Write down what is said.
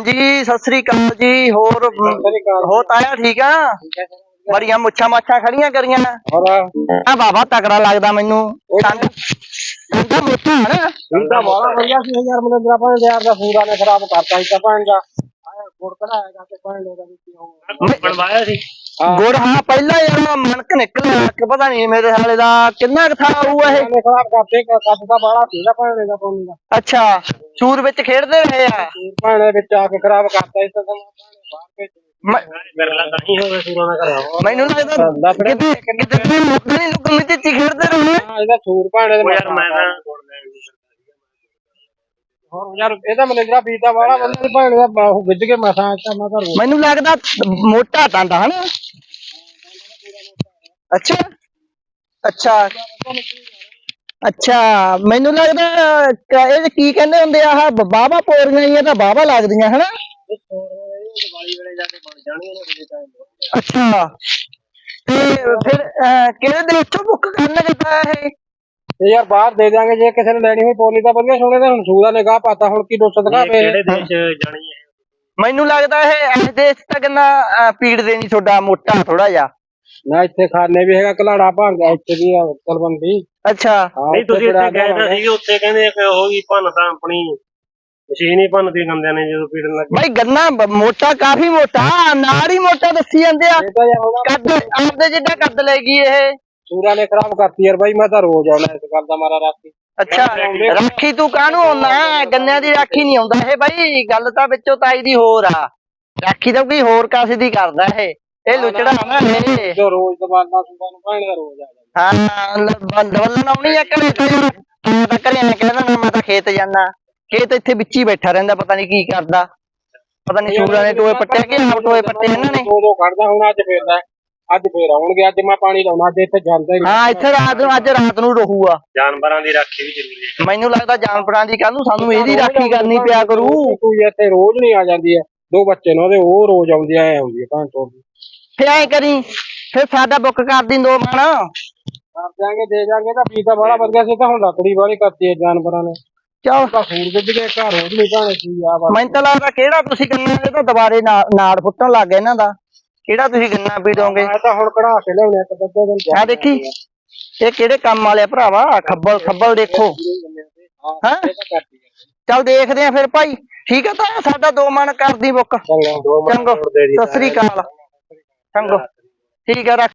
ਹਾਂਜੀ ਸਤਿ ਸ੍ਰੀ ਅਕਾਲ ਜੀ ਹੋਰ ਹੋ ਤਾਇਆ ਠੀਕ ਆ? ਬੜੀਆਂ ਮੁੱਛਾਂ ਮਾਛਾਂ ਖੜੀਆਂ ਕਰੀਆਂ। ਆ ਬਾਬਾ ਤਕੜਾ ਲੱਗਦਾ ਮੈਨੂੰ। ਕੰਡ ਕੰਡਾ ਮੋਟਾ ਹੈ ਨਾ। ਇਹਦਾ ਬੜਾ ਵਧੀਆ ਸੀ ਯਾਰ ਮੈਨੂੰ ਜਰਾ ਪਾਣ ਯਾਰ ਦਾ ਫੂਰਾ ਨੇ ਖਰਾਬ ਕਰਤਾ ਸੀ ਤਾਂ ਪਾਣ ਦਾ। ਆਇਆ ਗੁੜ ਕਢਾਏਗਾ ਤੇ ਪਾਣ ਲੋਗਾ ਵੀ ਕੀ ਹੋਊਗਾ ਬਣਵਾਇਆ ਸੀ। ਗੁੜ ਹਾਂ ਪਹਿਲਾਂ ਯਾਰ ਮਣਕ ਨਿਕਲਿਆ ਕਿ ਪਤਾ ਨਹੀਂ ਮੇਰੇ ਹਾਲੇ ਦਾ ਕਿੰਨਾ ਕੁ ਥਾ ਆਊ ਇਹ। ਨੇ ਖਰਾਬ ਕਰਤੇ ਕੱਟ ਦਾ ਬੜਾ ਸੀਗਾ ਪਾਣ ਦਾ ਪਾਣੀ ਦਾ। ਅੱਛਾ ਸੂਰ ਵਿੱਚ ਖੇਡਦੇ ਰਹੇ ਆ? ਪਾਣੇ ਵਿੱਚ ਆ ਕੇ ਖਰਾਬ ਕਰਤਾ ਇਸ ਤਾਂ ਪਾਣੇ ਬਾਹਰ ਭੇਜ। ਮੈਂ- ਬਿਰਲਾ ਤਾਂ ਹੀ ਹੋਵੇ ਸੂਰਾਂ ਦਾ ਘਰ ਮੈਨੂੰ ਲੱਗਦਾ ਕਿਤੇ ਕਿਤੇ ਤੁਸੀਂ ਮੁੱਕਦੇ ਨਹੀਂ ਖੇਡਦੇ ਰਹੇ। ਹਾਂ ਇਹਦਾ ਸੂਰ ਪਾਣੇ ਦੇ ਉਹ ਯਾਰ ਮੈਂ ਤਾਂ ਹੋਰ ਯਾਰ ਇਹਦਾ ਮੈਨੇਜਰ ਪੀਤਾ ਵਾਲਾ ਬੰਦੇ ਦੇ ਪਾਣੇ ਦਾ ਉਹ ਗਿੱਜ ਕੇ ਮਸਾਂ ਆਇਆ ਮੈਂ ਤਾਂ ਰੋ ਮੈਨੂੰ ਲੱਗਦਾ ਮੋਟਾ ਟਾਂਡਾ ਹਨਾ? ਅੱਛਾ। ਅੱਛਾ। ਅੱਛਾ ਮੈਨੂੰ ਲੱਗਦਾ ਕ- ਇਹ ਕੀ ਕਹਿੰਦੇ ਹੁੰਦੇ ਆ ਆਹ ਬਾਬਾ ਪੋਰੀਆਂ ਹੀ ਆ ਤਾਂ ਬਾਬਾ ਲੱਗਦੀਆਂ ਹਨਾ? ਦੀਵਾਲੀ ਵੇਲੇ ਜਾ ਕੇ ਬਣ ਜਾਣਗੇ ਨਾ ਕਿਤੇ ਟਾਈਮ ਅੱਛਾ। ਤੇ ਫਿਰ ਅਹ, ਕਿਹੜੇ ਦੇ ਵਿੱਚੋਂ ਬੁੱਕ ਕਰਨਾ ਕਿਤਾ ਇਹ? ਇਹ ਯਾਰ ਬਾਹਰ ਦੇ ਦਿਆਂਗੇ ਜੇ ਕਿਸੇ ਨੇ ਲੈਣੀ ਹੋਈ ਪੋਲੀ ਤਾਂ ਵਧੀਆ ਸੋਨੇ ਦਾ ਹੁਣ ਸੂਦਾ ਨਿਗਾਹ ਪਾਤਾ ਹੁਣ ਕੀ ਦੁੱਸ ਦਿਖਾ ਪਏ ਕਿਹੜੇ ਦੇਸ਼ ਜਾਣੀ ਹੈ? ਮੈਨੂੰ ਲੱਗਦਾ ਇਹ ਇਸ ਦੇਸ਼ ਤੱਕ ਨਾ ਅਹ, ਪੀੜ ਦੇ ਨਹੀਂ ਤੁਹਾਡਾ ਮੋਟਾ ਥੋੜਾ ਜਿਹਾ। ਨਾ ਇੱਥੇ ਖਾਨੇ ਵੀ ਹੈਗਾ ਕਲਾੜਾ ਭਾਂਗਾ ਇੱਥੇ ਵੀ ਆ ਤਲਵੰਡੀ ਅੱਛਾ। ਹਾਂ, ਨਹੀਂ ਤੁਸੀਂ ਉੱਥੇ ਗਏ ਤਾਂ ਸੀਗੇ ਉੱਥੇ ਕਹਿੰਦੇ ਕਿ ਉਹ ਹੀ ਭੰਨ ਤਾਂ ਆਪਣੀ ਮਸ਼ੀਨ ਹੀ ਭੰਨਦੀ ਗੰਦਿਆਂ ਨੇ ਜਦੋਂ ਪੀੜਨ ਲੱਗੀ। ਬਾਈ ਗੰਨਾ ਬ- ਮੋਟਾ ਕਾਫੀ ਮੋਟਾ ਨਾਲ ਹੀ ਮੋਟਾ ਦੱਸੀ ਜਾਂਦੇ ਆ। ਇਹ ਤਾਂ ਯਾਰ ਹੁਣ ਕੱਦ ਆਪਦੇ ਜਿੱਡਾ ਕੱਦ ਲੈ ਗਈ ਇਹ। ਸੂਰਾ ਨੇ ਖਰਾਬ ਕਰਤੀ ਯਾਰ ਬਾਈ ਮੈਂ ਤਾਂ ਰੋਜ਼ ਆਉਣਾ ਇਸ ਗੱਲ ਦਾ ਮਾਰਾ ਰਾਤੀ। ਅੱਛਾ ਰਾਖੀ ਤੂੰ ਕਾਹਨੂੰ ਆਉਣਾ? ਗੰਨਿਆਂ ਦੀ ਰਾਖੀ ਨਹੀਂ ਆਉਂਦਾ ਇਹ ਬਾਈ ਗੱਲ ਤਾਂ ਵਿੱਚੋਂ ਤਾਈ ਦੀ ਹੋਰ ਆ। ਰਾਖੀ ਤਾਂ ਕੋਈ ਹੋਰ ਕਾਸੇ ਦੀ ਕਰਦਾ ਇਹ। ਇਹ ਲੁਚੜਾ ਨਾ ਇਹ। ਜੋ ਰੋਜ਼ ਦਵਾਨਾ ਸੂਰਾ ਨੂੰ ਭਾਣੇ ਦਾ ਰੋਜ਼ ਆ ਜਾਂਦਾ ਹਾਂ ਦਵਲਨ ਆਉਣੀ ਆ ਘਰੇ ਤਾਂ। ਯਾਰ ਮੈਂ ਤਾਂ ਘਰੇ ਨੇ ਕਹਿੰਦਾ ਨਾ ਮੈਂ ਤਾਂ ਖੇਤ ਜਾਣਾ ਖੇਤ ਇੱਥੇ ਵਿੱਚ ਹੀ ਬੈਠਾ ਰਹਿੰਦਾ ਪਤਾ ਨਹੀਂ ਕੀ ਕਰਦਾ। ਪਤਾ ਨਹੀਂ ਸੂਰਾਂ ਨੇ ਟੋਏ ਪੱਟਿਆ ਕਿ ਆਪ ਟੋਏ ਪੱਟੇ ਇਹਨਾਂ ਨੇ। ਦੋ ਦੋ ਕੱਢਦਾ ਹੁਣ ਅੱਜ ਫੇਰਦਾ ਅੱਜ ਫੇਰ ਆਉਣਗੇ ਅੱਜ ਮੈਂ ਪਾਣੀ ਲਾਉਣਾ ਅੱਜ ਇੱਥੇ ਜਾਂਦਾ ਹੀ ਹਾਂ ਇੱਥੇ ਰਾਤ ਨੂੰ ਅੱਜ ਰਾਤ ਨੂੰ ਰਹੂਗਾ। ਜਾਨਵਰਾਂ ਦੀ ਰਾਖੀ ਵੀ ਜ਼ਰੂਰੀ ਹੈ। ਮੈਨੂੰ ਲੱਗਦਾ ਜਾਨਵਰਾਂ ਦੀ ਕੱਲ ਨੂੰ ਸਾਨੂੰ ਇਹਦੀ ਰਾਖੀ ਕਰਨੀ ਪਿਆ ਕਰੂ। ਤੂੰ ਇੱਥੇ ਰੋਜ਼ ਨਹੀਂ ਆ ਜਾਂਦੀ ਹੈ। ਦੋ ਬੱਚੇ ਨੇ ਉਹਦੇ ਉਹ ਰੋਜ਼ ਆਉਂਦੀ ਐ ਆਉਂਦੀ ਹੈ ਭਾਂ ਤੋਂ ਫਿਰ ਐ ਕਰੀ ਫਿਰ ਸਾਡਾ ਬੁੱਕ ਕਰ ਦੀ ਦੋ ਮਣ। ਕਰ ਦਿਆਂਗੇ ਦੇ ਦਿਆਂਗੇ ਤਾਂ ਪੀਤਾ ਬੜਾ ਵਧੀਆ ਸੀ ਤਾਂ ਹੁਣ ਲੱਕੜੀ ਵਾਲੀ ਕਰਤੀ ਹੈ ਜਾਨਵਰਾਂ ਨੇ। ਚਲ। ਤਾਂ ਫੂਡ ਗਿੱਜ ਕੇ ਘਰ ਰੋਜ਼ ਨਹੀਂ ਭਾਣੇ ਸੀ ਆ ਵਾ ਮੈਨੂੰ ਤਾਂ ਲੱਗਦਾ ਕਿਹੜਾ ਤੁਸੀਂ ਗੰਨਾ ਇਹ ਤਾਂ ਦੁਬਾਰੇ ਨਾ- ਨਾੜ ਫੁੱਟਣ ਲੱਗ ਗਿਆ ਇਹਨਾਂ ਦਾ। ਕਿਹੜਾ ਤੁਸੀਂ ਗੰਨਾ ਪੀੜੋਗੇ ਮੈਂ ਤਾਂ ਹੁਣ ਕਢਾ ਕੇ ਲਿਆਉਣੇ ਇੱਕ ਅੱਧੇ ਦਿਨ ਆ ਦੇਖੀ। ਇਹ ਕਿਹੜੇ ਕੰਮ ਵਾਲੇ ਆ ਭਰਾਵਾ? ਖੱਬਲ ਖੱਬਲ ਦੇਖੋ। ਹਾਂ? ਇਹ ਤਾਂ ਕਰਤੀ ਹੈ। ਚੱਲ ਦੇਖਦੇ ਆ ਫਿਰ ਭਾਈ। ਠੀਕ ਆ ਤਾਂ ਸਾਡਾ ਦੋ ਮਣ ਕਰਦੀ ਬੁੱਕ ਚੰਗਾ ਦੋ ਚੰਗੋ। ਸਤਿ ਸ੍ਰੀ ਅਕਾਲ। ਚੰਗੋ ਠੀਕ ਆ ਰੱਖ